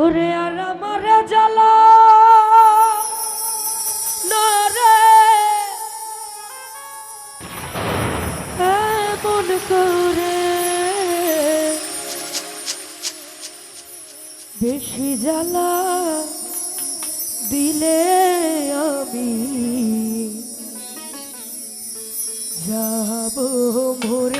ওরে আর আমার জ্বালা। এমন করে বেশি জ্বালা দিলে আমি যাব ভোরে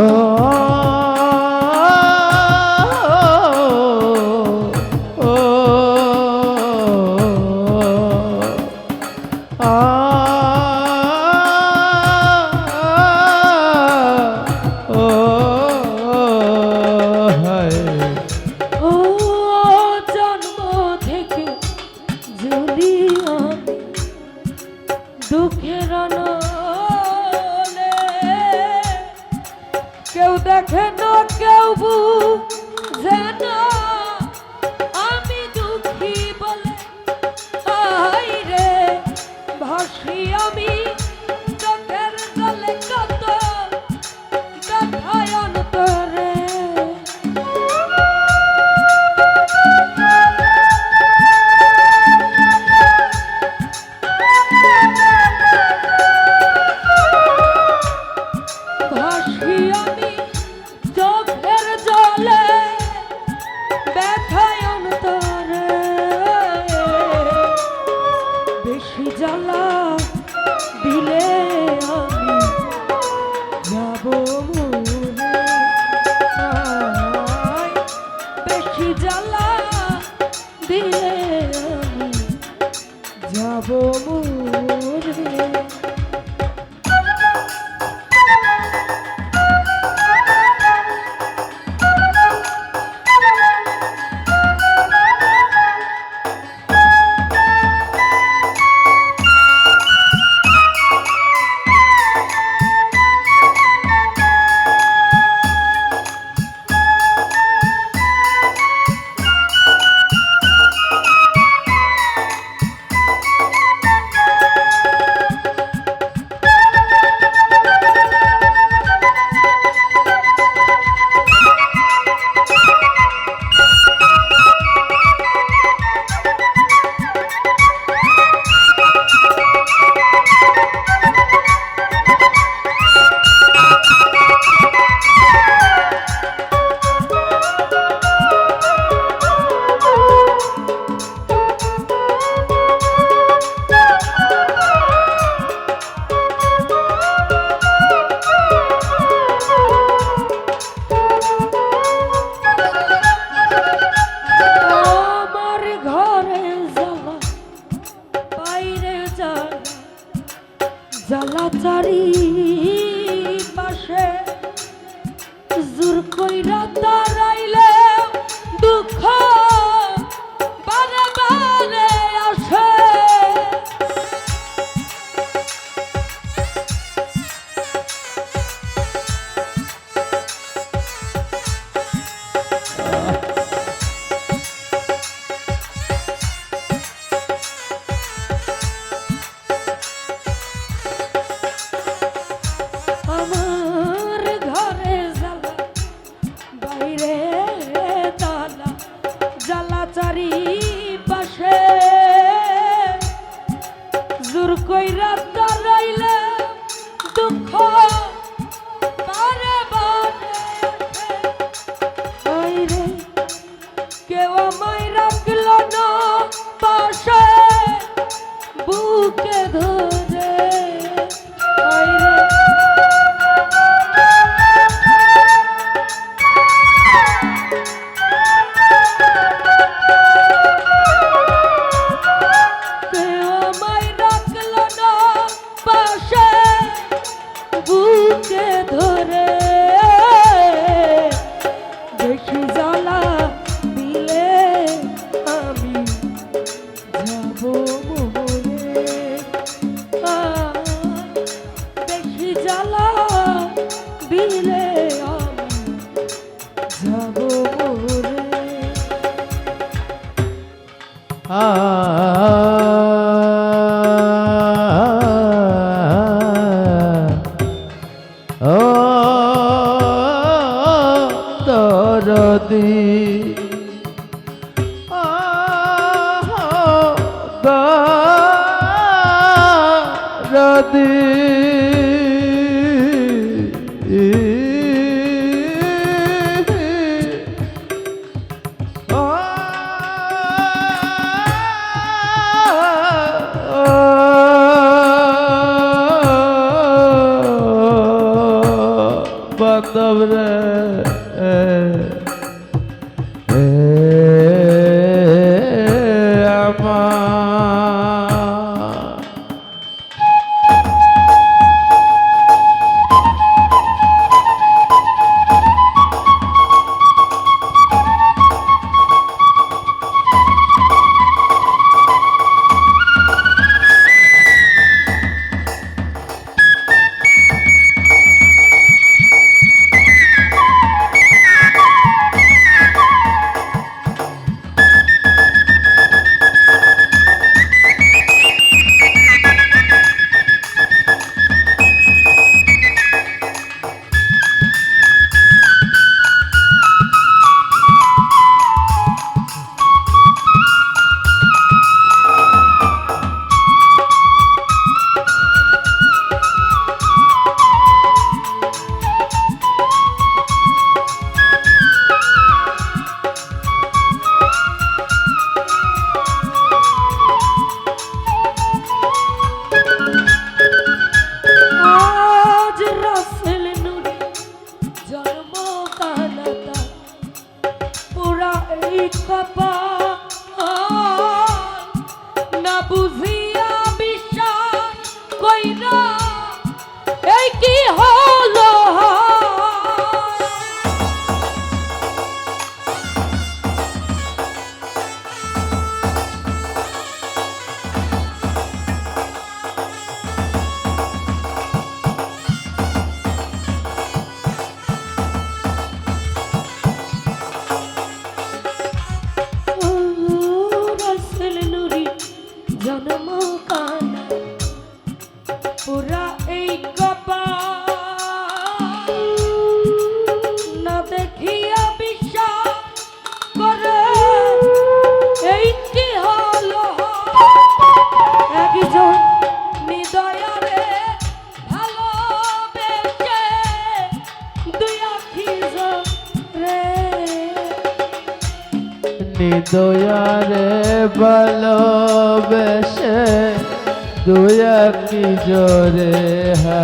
Oh. সবুজ কেউ আমায় রাখল না পাশে বুকে ধরে যাব আ ও দরদি আ দরদি পাতব Oh. দয়ারে ভালোবেসে দয়া কি জোরে হা